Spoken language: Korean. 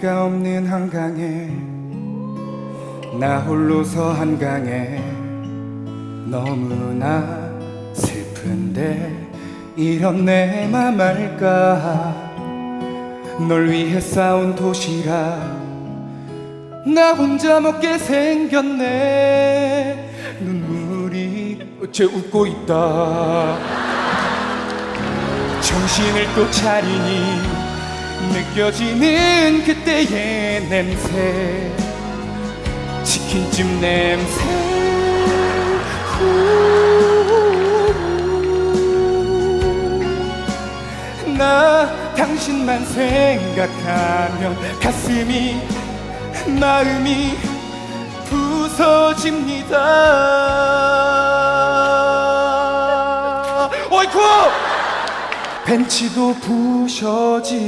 네가 없는 한강에 나 홀로서 한강에 너무나 슬픈데 이런 내 맘 알까? 널 위해 싸운 도시락 나 혼자 먹게 생겼네. 눈물이 어째 웃고 있다. 정신을 또 차리니 느껴지는 그때의 냄새. 치킨집 냄새. 후. 나 당신만 생각하면 가슴이 마음이 부서집니다. 어이쿠 벤치도 부셔집니다